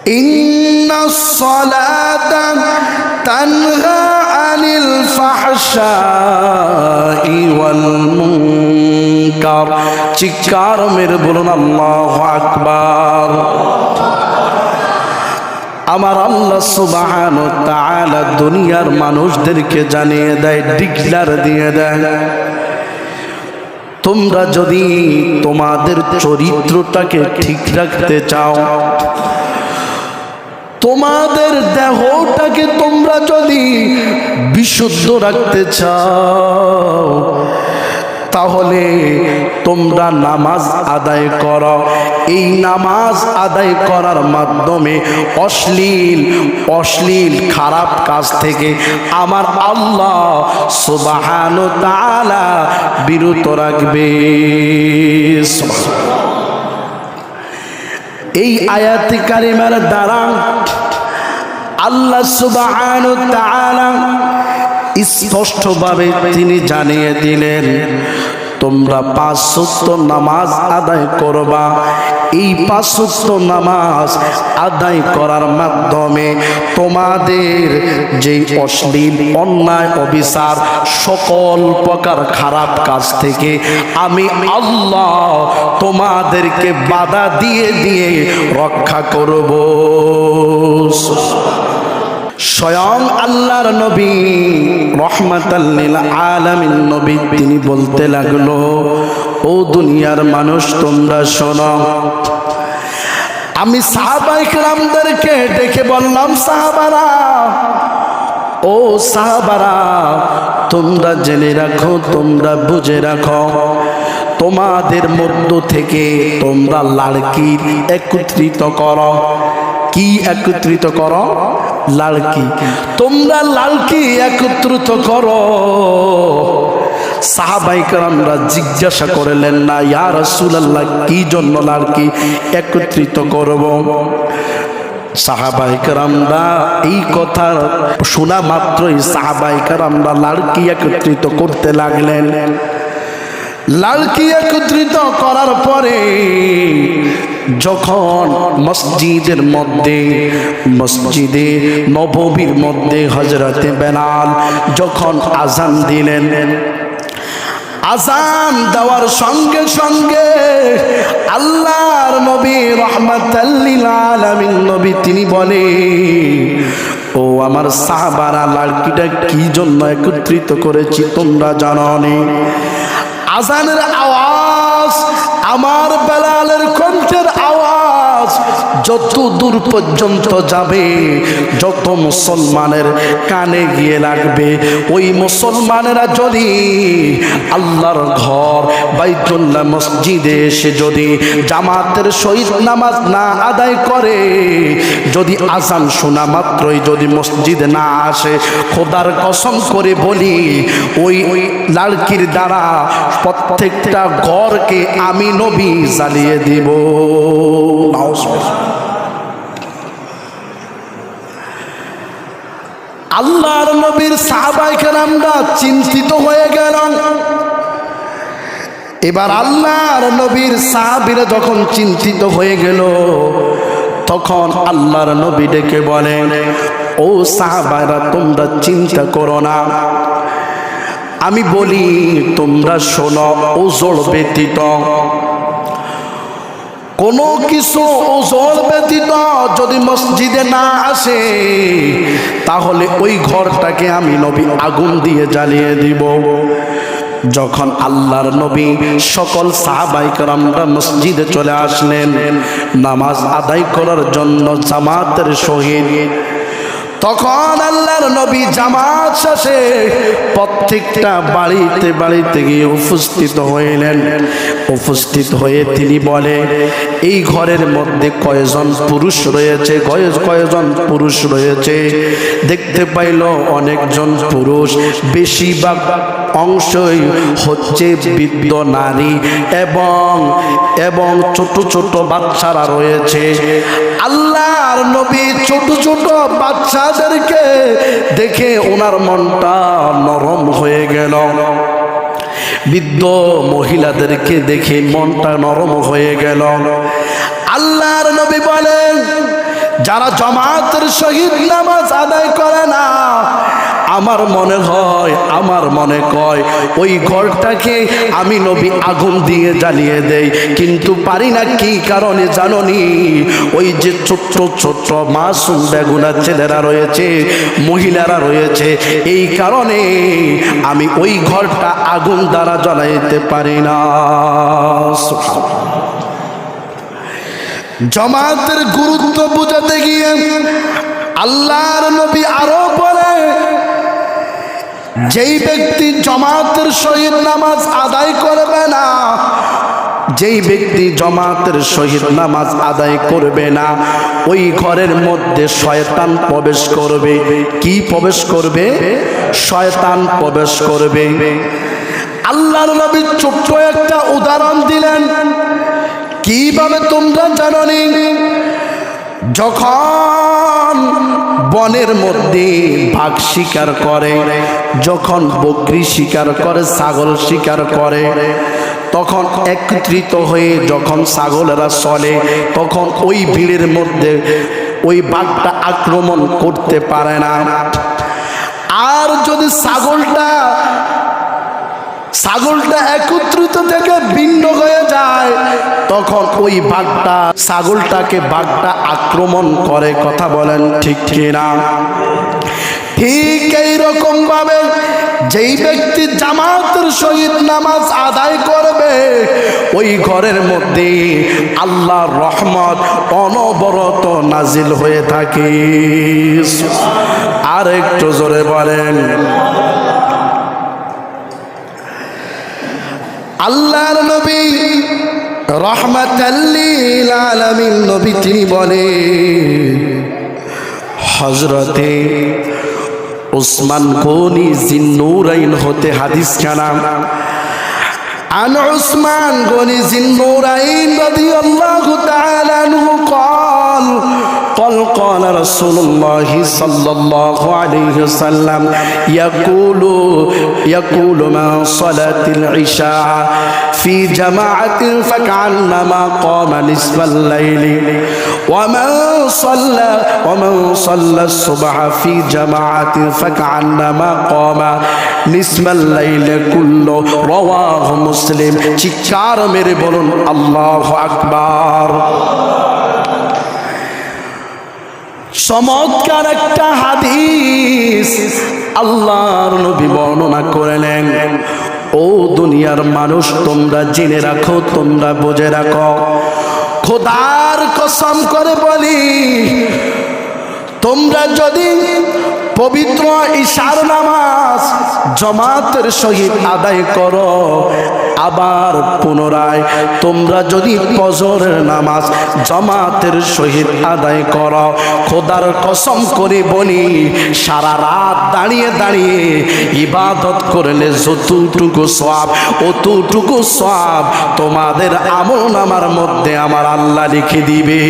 إن الصلاة تنهى عن الفحشاء والمنكر চিৎকার মেরে বলুন আল্লাহ আকবার আমার আল্লাহ সুবাহান তাআলা দুনিয়ার মানুষদেরকে জানিয়ে দেয় ডিক্লার দিয়ে দেয় তোমরা যদি তোমাদের চরিত্রটাকে ঠিক রাখতে চাও তোমাদের দেহটাকে তোমরা যদি বিশুদ্ধ রাখতে চাও, তাহলে তোমরা নামাজ আদায় করো। এই নামাজ আদায় করার মাধ্যমে অশ্লীল অশ্লীল, খারাপ কাজ থেকে আমার আল্লাহ সুবাহান তাআলা বিরত রাখবে। এই আয়াতি কারিমার দ্বারা আল্লাহ সুবাহ স্পষ্টভাবে তিনি জানিয়ে দিলেন, তোমরা পাঁচ সত্য নামাজ আদায় করবা এই পাঁচ নামাজ আদায় করার মাধ্যমে তোমাদের যে অশ্লীল, অন্যায়, অবিচার সকল প্রকার খারাপ কাজ থেকে আমি আল্লাহ তোমাদেরকে বাধা দিয়ে দিয়ে রক্ষা করব। স্বয়ং আল্লাহর নবী রহমাতাল্লিল আলামিন নবী, তিনি বলতে লাগল ও দুনিয়ার মানুষ, তোমরা শোনো। আমি সাহাবাই রামদেরকে ডেকে বললাম, সাহাবারা, ও সাহাবারা, তোমরা জেনে রাখো, তোমরা বুঝে রাখো, তোমাদের মধ্য থেকে তোমরা লাড়কির একত্রিত করো। কি একত্রিত করো? লাড়কি। তোমরা লাড়কি একত্রিত করো। সাহাবাইকাররা জিজ্ঞাসা করলেন, না, ইয়া রাসূলুল্লাহ, কি জন্য লাড়কি একত্রিত করব? সাহাবাইকাররা এই কথা শোনা মাত্রই সাহাবাইকাররা লাড়কি একত্রিত করতে লাগলেন। লালকি একত্রিত করার পরে যখন মসজিদের মধ্যে, মসজিদে নববীর মধ্যে হজরতে বেলাল যখন আজান দিলেন আজান দেওয়ার সঙ্গে সঙ্গে আল্লাহর নবী রহমাতাল্লিল আলামিন নবী তিনি বলে, ও আমার সাহাবারা, লাড়কিটা কি জন্য একত্রিত করেছি তোমরা জানো আজানের আওয়াজ, আমার বেলালের কণ্ঠের আওয়াজ যত দূর পর্যন্ত যাবে, যত মুসলমানের কানে গিয়ে লাগবে, ওই মুসলমানেরা যদি আল্লাহর ঘর বাইতুল্লাহ মসজিদে এসে যদি জামাতের সহিত নামাজ না আদায় করে, যদি আজান শোনা মাত্রই যদি মসজিদে না আসে, খোদার কসম করে বলি, ওই ওই লাড়কির দ্বারা প্রত্যেকটা ঘরকে আমি নবী জ্বালিয়ে দিব। আল্লাহর নবীর সাহাবাইকে আমরা চিন্তিত হয়ে গেলাম এবার আল্লাহর নবীর সাহাবিরা যখন চিন্তিত হয়ে গেল, তখন আল্লাহর নবী ডেকে বলেন ও সাহাবারা তোমরা চিন্তা করো না। আমি বলি, তোমরা শোনো, ওজোর ব্যতীত। কোনো কিছু ওজোর ব্যতীত যদি মসজিদে না আসে তাহলে ওই ঘরটাকে আমি নবী আগুন দিয়ে জ্বালিয়ে দিব। যখন আল্লাহর নবী সকল সাহাবাইকরামরা মসজিদে চলে আসলেন, নামাজ আদায় করার জন্য জামাতের শহীদ তখন আল্লাহর নবী জামাত শেষে প্রত্যেকটা বাড়িতে বাড়িতে গিয়ে উপস্থিত হইলেন। উপস্থিত হয়ে তিনি বলে এই ঘরের মধ্যে কয়জন পুরুষ রয়েছে? কয়- কয়জন পুরুষ রয়েছে? দেখতে পাইল অনেকজন পুরুষ। বেশিরভাগ অংশই হচ্ছে বৃদ্ধ নারী এবং এবং ছোট ছোট বাচ্চারা রয়েছে। আল্লাহর নবী ছোট ছোট বাচ্চাদেরকে দেখে ওনার মনটা নরম হয়ে গেল। বৃদ্ধ মহিলাদেরকে দেখে মনটা নরম হয়ে গেল। আল্লাহর নবী বলেন, যারা জমাতের সহিত নামাজ আদায় করে না আমার মনে হয়, আমার মনে কয়, ওই ঘরটাকে আমি নবী আগুন দিয়ে জ্বালিয়ে দেই। কিন্তু পারি না কি কারণে জাননি? ওই যে ছোট্ট ছোট্ট মাসুম বেগুনা ছেলেরা রয়েছে, মহিলারা রয়েছে। এই কারণে আমি ওই ঘরটা আগুন দ্বারা জ্বালাইতে পারি না। জমাতের গুরুত্ব বোঝাতে গিয়ে আল্লাহর নবী আরও যেই ব্যক্তি জমাতের সহিত নামাজ আদায় করবে না, যেই ব্যক্তি জমাতের সহিত নামাজ আদায় করবে না, ওই ঘরের মধ্যে শয়তান প্রবেশ করবে। কি প্রবেশ করবে? শয়তান প্রবেশ করবে। আল্লাহর নবী ছোট্ট একটা উদাহরণ দিলেন। কীভাবে তোমরা জাননি যখন বনের মধ্যে বাঘ শিকার করে, যখন বকরি শিকার করে, ছাগল শিকার করে, তখন একত্রিত হয়ে যখন ছাগলেরা চলে, তখন ওই ভিড়ের মধ্যে ওই বাঘটা আক্রমণ করতে পারে না। আর যদি ছাগলটা ছাগলটা একত্রিত থেকে ভিন্ন হয়ে যায়। তখন ওই বাঘটা, ছাগলটাকে বাঘটা আক্রমণ করে, কথা বলেন ঠিক কিনা? ঠিক এইরকম ভাবে যেই ব্যক্তি জামাতের সহিত নামাজ আদায় করবে, ওই ঘরের মধ্যে আল্লাহর রহমত অনবরত নাজিল হয়ে থাকে। আর একটু জোরে বলেন আল্লাহর নবী রহমাতাল্লিল আলামিন নবী তিনি বলে হজরতে উসমান গনি জিন্নুরাইন হতে হাদিস খানা আন উসমান গনি জিন্নুরাইন রাদিয়াল্লাহু رسول الله صلى الله عليه وسلم يقول يقول مع صلاة العشاء في جماعة فكأنما قام نصف الليل ومن صلى ومن صلى الصبح في جماعة فكأنما قام نصف الليل كله رواه مسلم شكار مربل الله أكبر চমৎকার একটা হাদিস আল্লাহর নবী বর্ণনা করলেন। ও দুনিয়ার মানুষ, তোমরা জেনে রাখো, তোমরা বুঝে রাখো। খোদার কসম করে বলি, তোমরা যদি পবিত্র ঈশার নামাজ জমাতের সহিত আদায় করো আবার পুনরায় তোমরা যদি ফজরের নামাজ জমাতের সহিত আদায় করো, খোদার কসম করে বলি, সারা রাত দাঁড়িয়ে দাঁড়িয়ে ইবাদত করলে যতটুকু সব অতটুকু সব তোমাদের আমল নামার মধ্যে আমার আল্লাহ লিখে দিবে।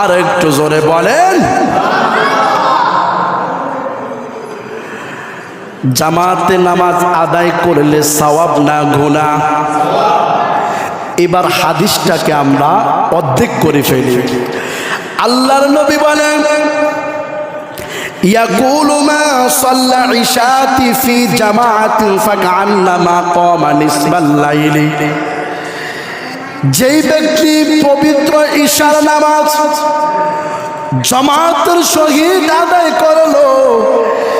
আর একটু জোরে বলেন। জামাতে নামাজ আদায় করলে সওয়াব না গুণা এবার হাদিসটাকে আমরা অর্ধেক করে ফেলি আল্লাহর নবী বলেন يقول ما صلى عشاء في جماعة فكأنما قام نصف الليل যেই ব্যক্তি পবিত্র ঈশার নামাজ জমাতের সহিত আদায় করলো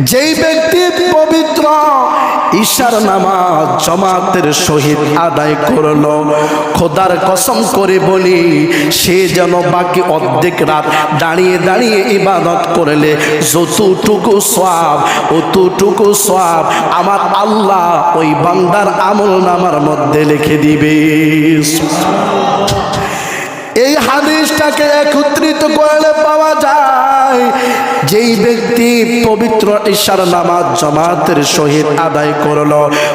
যেই ব্যক্তি পবিত্র ঈশার নামাজ জমাতের সহিত আদায় করল, খোদার কসম করে বলি, সে যেন বাকি অর্ধেক রাত দাঁড়িয়ে দাঁড়িয়ে ইবাদত করলে, যতটুকু সব অতটুকু সব আমার আল্লাহ ওই বান্দার আমল নামার মধ্যে লিখে দিবে। এই হাদিসটাকে একত্রিত করলে পাওয়া যায়। যেই ব্যক্তি পবিত্র ঈশার নামাজ জমাতের সহিত আদায় করল,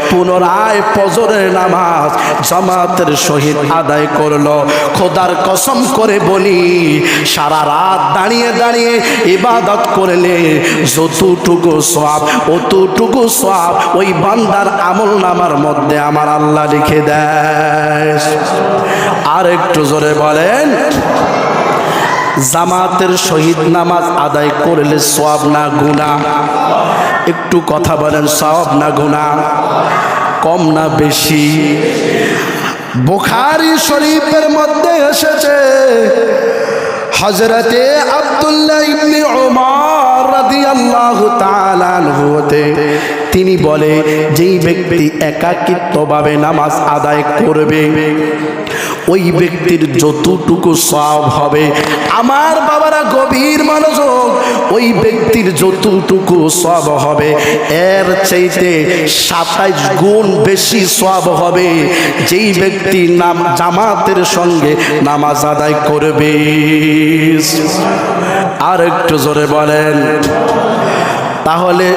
পুনরায় ফজরের নামাজ জমাতের সহিত আদায় করল, খোদার কসম করে বলি, সারা রাত দাঁড়িয়ে দাঁড়িয়ে ইবাদত করলে যতটুকু সব অতটুকু সব ওই বান্দার আমল নামার মধ্যে আমার আল্লাহ লিখে দেয়। আর একটু জোরে বলেন জামাতের শহীদ নামাজ আদায় করলে সব না গুণা একটু কথা বলেন সব না গুণা কম না বেশি? বুখারি শরীফের মধ্যে এসেছে হজরতে আব্দুল্লাহ ইবনে ওমর রাদিয়াল্লাহু তাআলা আনহু হতে, তিনি বলে, যেই ব্যক্তি একাকিত্বভাবে নামাজ আদায় করবে ওই ব্যক্তির যতটুকু সব হবে, আমার বাবারা গভীর মনোযোগ, ওই ব্যক্তির যতটুকু সব হবে, এর চাইতে সাতাইশ গুণ বেশি সব হবে যেই ব্যক্তি নাম জামাতের সঙ্গে নামাজ আদায় করবে। আর একটু জোরে বলেন। তাহলে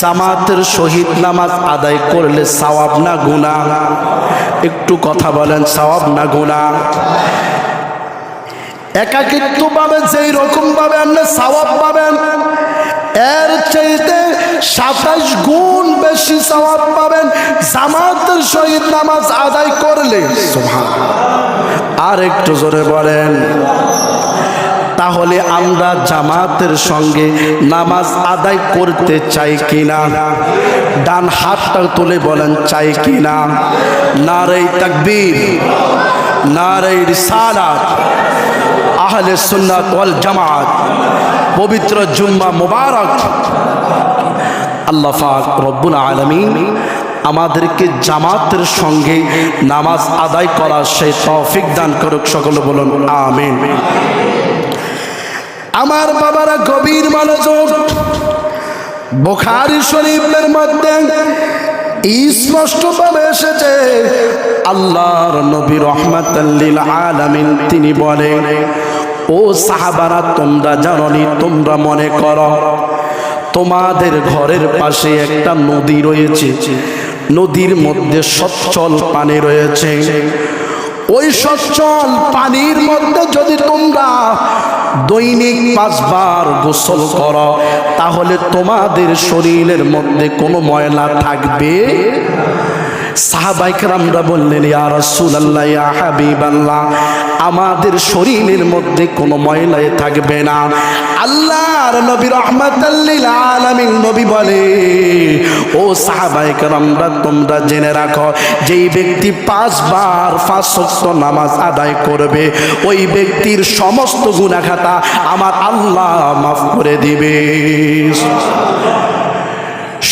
জামাতের শহীদ নামাজ আদায় করলে সওয়াব না গুণা একটু কথা বলেন, সওয়াব না গুণা একাকিত্ব পাবে যেই রকম পাবে আপনি সওয়াব পাবেন, এর চাইতে সাতাশ গুণ বেশি সওয়াব পাবেন জামাতের শহীদ নামাজ আদায় করলে। আর একটু জোরে বলেন। তাহলে আমরা জামাতের সঙ্গে নামাজ আদায় করতে চাই কিনা? ডান হাতটা তুলে বলেন, চাই কিনা? নারী তাকবীর নারী রিসালাত, আহলে সুন্নাত ওয়াল জামাত, পবিত্র জুম্মা মুবারক। আল্লাহ পাক রব্বুল আলামিন আমাদেরকে জামাতের সঙ্গে নামাজ আদায় করার সেই তৌফিক দান করুক, সকলে বলুন, আমিন। আমার বাবারা গভীর মনোযোগ। বোখারি শরীফের মধ্যে স্পষ্টভাবে এসেছে, আল্লাহর নবী রহমাতাল্লিল আলামিন তিনি বলেন, ও সাহাবারা, তোমরা জাননি, তোমরা মনে করো, তোমাদের ঘরের পাশে একটা নদী রয়েছে। নদীর মধ্যে সচ্ছল পানি রয়েছে। ওই সচ্ছল পানির মধ্যে যদি তোমরা দৈনিক পাঁচবার গোসল কর, তাহলে তোমাদের শরীরের মধ্যে কোনো ময়লা থাকবে? সাহাবাইকরামরা বললেন, ইয়া আমাদের শরীরের মধ্যে কোনো ময়লাই থাকবে না। আল্লাহর নবী রহমাতাল্লিল আলামিন নবী বলে, ও সাহাবাইকরামরা তোমরা জেনে রাখো, যেই ব্যক্তি পাঁচবার পাঁচ নামাজ আদায় করবে, ওই ব্যক্তির সমস্ত গুনাহ আমার আল্লাহ মাফ করে দিবে।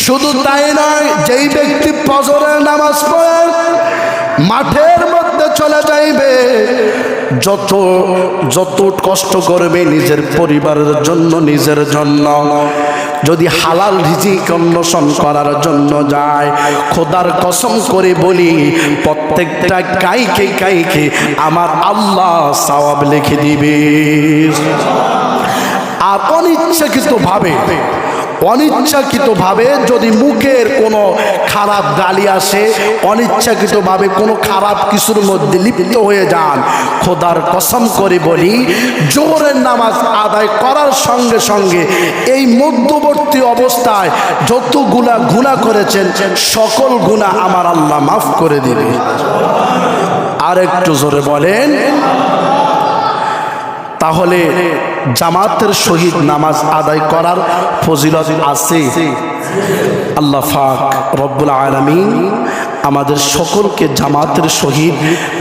শুধু তাই নয়, যেই ব্যক্তি ফজরের নামাজ পড়ে, মাঠের মধ্যে চলে যাইবে। যত যত কষ্ট করবে নিজের পরিবারের জন্য, নিজের জন্য। যদি হালাল রিজিক অন্বেষণ করার জন্য যায়, খোদার কসম করে বলি, প্রত্যেকটা কাইকে কাইকে আমার আল্লাহ সওয়াব লিখে দিবে। আর অনিচ্ছাকৃত ভাবে অনিচ্ছাকৃতভাবে যদি মুখের কোনো খারাপ গালি আসে, অনিচ্ছাকৃতভাবে কোনো খারাপ কিছুর মধ্যে লিপ্ত হয়ে যান। খোদার কসম করে বলি, জোহরের নামাজ আদায় করার সঙ্গে সঙ্গে এই মধ্যবর্তী অবস্থায় যত গুণা গুণা করেছেন, সকল গুণা আমার আল্লাহ মাফ করে দিবে। আর একটু জোরে বলেন তাহলে জামাতের শহীদ নামাজ আদায় করার ফজিলত আছে। আল্লাহ ফাক রব্বুল আলমিন আমাদের সকলকে জামাতের শহীদ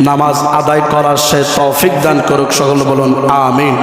নামাজ আদায় করার সে তৌফিক দান করুক, সকল বলুন, আমিন।